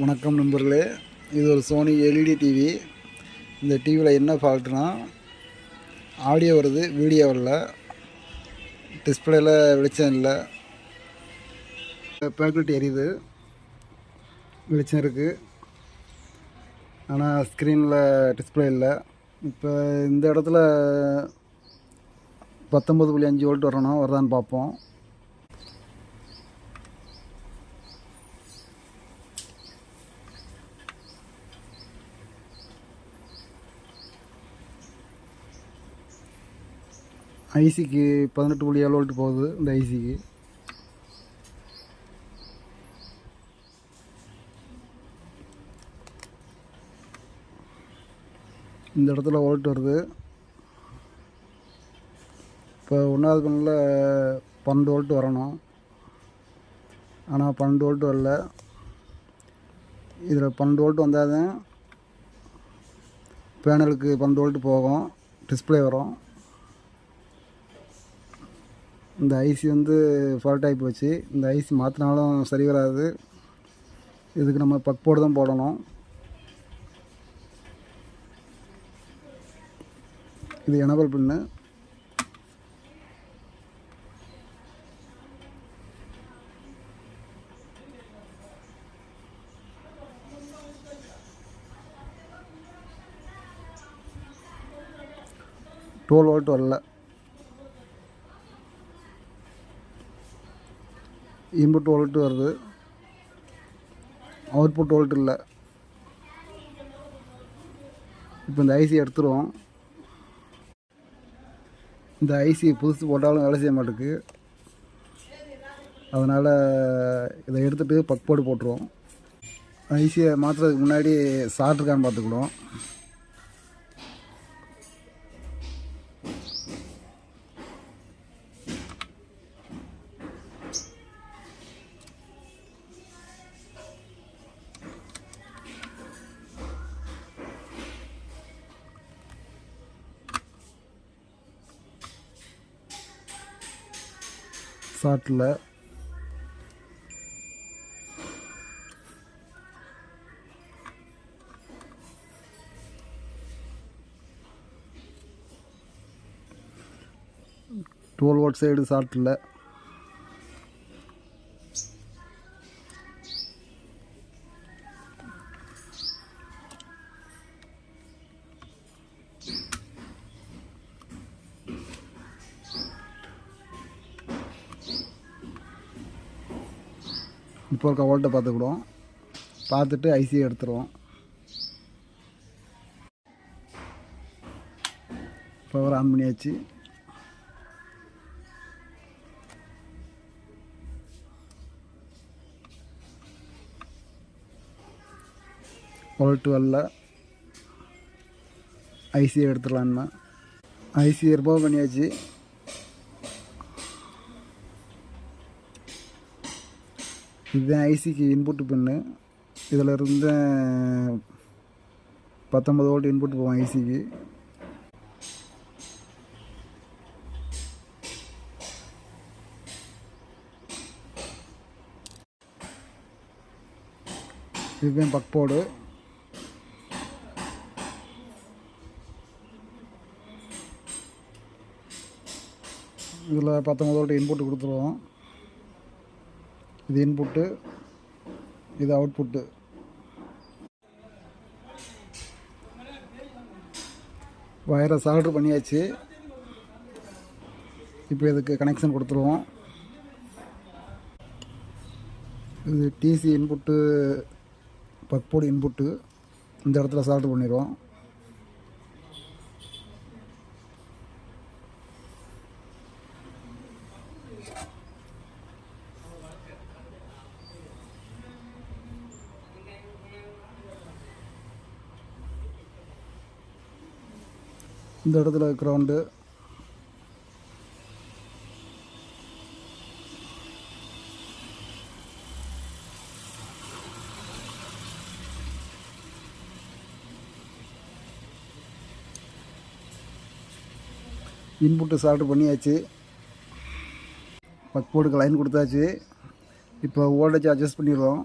வணக்கம் நண்பர்களே. இது ஒரு சோனி எல்இடி டிவி இந்த டிவியில் என்ன ஃபால்ட்னா ஆடியோ வருது வீடியோ வரல. டிஸ்பிளேல வெளிச்சம் இல்லை. பேக்கல்ட்டி எரியுது. வெளிச்சம் இருக்குது ஆனால் ஸ்க்ரீனில் டிஸ்பிளே இல்லை. இப்போ இந்த இடத்துல பத்தொம்பது புள்ளி அஞ்சு வோல்ட் வரணும் வருதான்னு பார்ப்போம். ஐசிக்கு பதினெட்டு புள்ளி ஏழு வோல்ட் போகுது இந்த ஐசிக்கு. இந்த இடத்துல வோல்ட் வருது. இப்போ ஒன்றாவது பண்ணில் பன்னெண்டு வோல்ட் வரணும். ஆனால் பன்னெண்டு வோல்ட் வரல. இதில் பன்னெண்டு வோல்ட் வந்தால் தான் பேனலுக்கு பன்னெண்டு வோல்ட் போகும். டிஸ்பிளே வரும். இந்த ஐசி வந்து ஃபால்ட் ஆகி போச்சு. இந்த ஐசி மாற்றினாலும் சரி வராது. இதுக்கு நம்ம பக் போர்டு தான் போடணும். இது எனபிள் பின்னு டுவெல் வோல்ட் வரல. இன்புட் வோல்ட்டு வருது. அவுட்புட் வோல்ட் இல்லை. இப்போ இந்த ஐசி எடுத்துருவோம். இந்த ஐசி புதுசு போட்டாலும் வேலை செய்ய மாட்டேங்குது அதனால் இதை எடுத்துகிட்டு பக் போர்டு போட்டுருவோம். ஐசியை மாற்றுறதுக்கு முன்னாடி ஷார்ட் இருக்கான்னு பார்த்துக்கிடுவோம். ஷார்ட்டில் டுவெல் வாட் சைடு ஷார்ட்டில் இப்போ இருக்க ஓல்ட்டை பார்த்துக்கிடுவோம். பார்த்துட்டு ஐசி எடுத்துருவோம். பவர் ஆன் பண்ணியாச்சு. ஓல்ட்டு வரல ஐசி எடுத்துடலான்னு ஐசி ரிமூவ் பண்ணியாச்சு. இதுதான் ஐசிக்கு இன்புட் பின்னு இதில் இருந்து பத்தொம்பது வோல்ட் இன்புட் போவோம் ஐசிக்கு இதுதான் பக்போர்டு இதில் பத்தொம்பது வோல்ட் இன்புட் கொடுத்துருவோம். இது இன்புட்டு இது அவுட்புட்டு வயரை சால்ட்ரு பண்ணியாச்சு. இப்போ இதுக்கு கனெக்ஷன் கொடுத்துருவோம். இது டிசி இன்புட்டு பக்போர்டு இன்புட்டு இந்த இடத்துல சால்ட்ரு பண்ணிடுவோம். இந்த இடத்துல கிரவுண்டு இன்புட்டு சால்ட் பண்ணியாச்சு. பக் போர்டுக்கு லைன் கொடுத்தாச்சு. இப்போ வோல்டேஜ் அட்ஜஸ்ட் பண்ணிடுறோம்.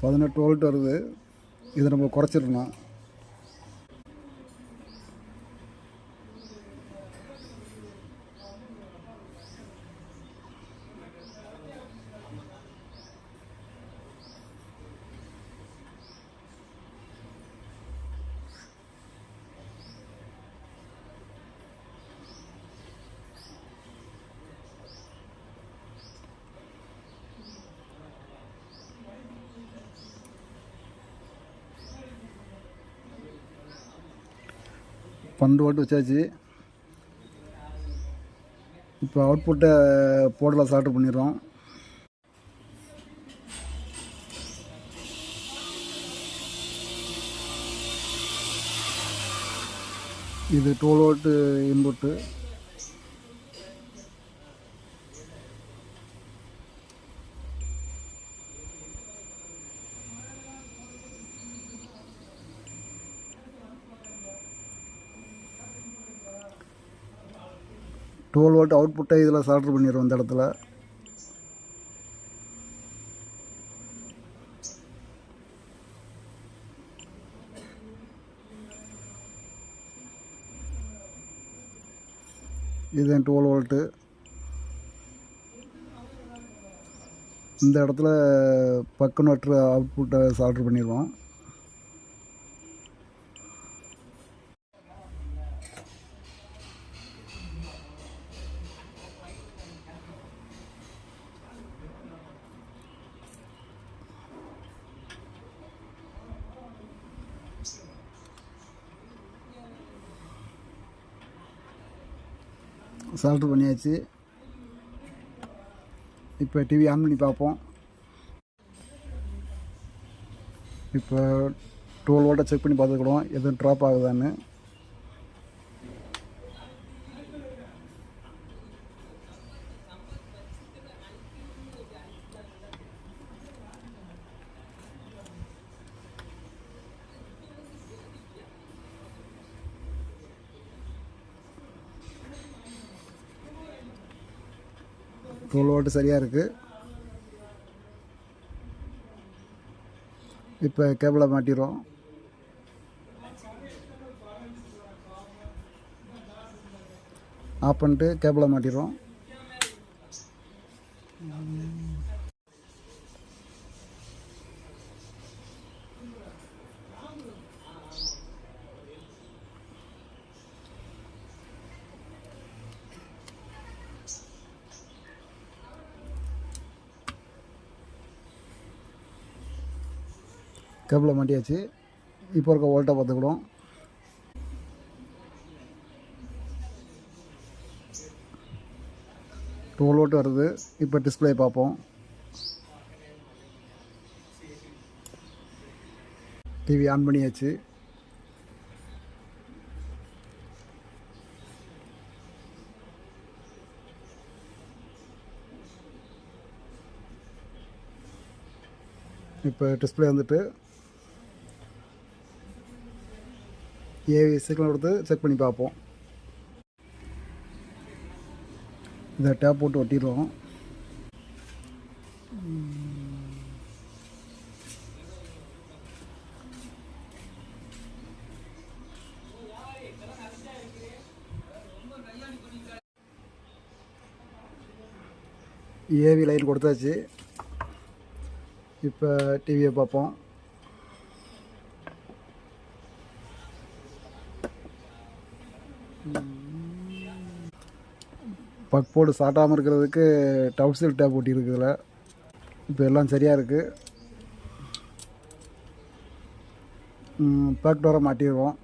பதினெட்டு வோல்ட் வருது. இதை நம்ம குறைச்சிடணும். பன்னெண்டு வோல்ட் வச்சாச்சு. இப்போ அவுட்புட்டை போடலாம் ஸ்டார்ட் பண்ணிடுறோம். இது டுவெல் வாட்டு இன்புட்டு டுவெல் வோல்ட் அவுட்புட்டை இதில் சால்டர் பண்ணிடுறோம் இந்த இடத்துல. இது டுவெல் வோல்ட்டு இந்த இடத்துல பக்கம் நட்டு அவுட்புட்டை சால்டர் பண்ணிடுவோம் சால்ட்ரு பண்ணியாச்சு. இப்போ டிவி ஆன் பண்ணி பார்ப்போம். இப்போ டுவெல் வோல்ட்டை செக் பண்ணி பார்த்துக்கிடுவோம் எதுவும் ட்ராப் ஆகுதான்னு. டுவெல் வோல்ட்டு சரியாக இருக்குது இப்போ கேபிளை மாட்டிடுறோம். ஆஃப் பண்ணிட்டு கேபிளை மாட்டிடுறோம். கேபிளை மாட்டியாச்சு. இப்போ இருக்க வோல்ட்டை பார்த்துக்கிடும் டுவெல் ஓட்டு வருது. இப்போ டிஸ்பிளே பார்ப்போம். டிவி ஆன் பண்ணியாச்சு. இப்போ டிஸ்பிளே வந்துட்டு ஏவி சிக்னல் கொடுத்து செக் பண்ணி பார்ப்போம். இதை டேப் போட்டு ஒட்டிடுவோம் ஏவி லைட் கொடுத்தாச்சு. இப்போ டிவியை பார்ப்போம். பக் போர்டு சாட்டாமல் இருக்கிறதுக்கு டவுசில் டேப் ஒட்டி இருக்குதுல இப்போ எல்லாம் சரியாக இருக்குது பேக் டோரை மாட்டிடுவோம்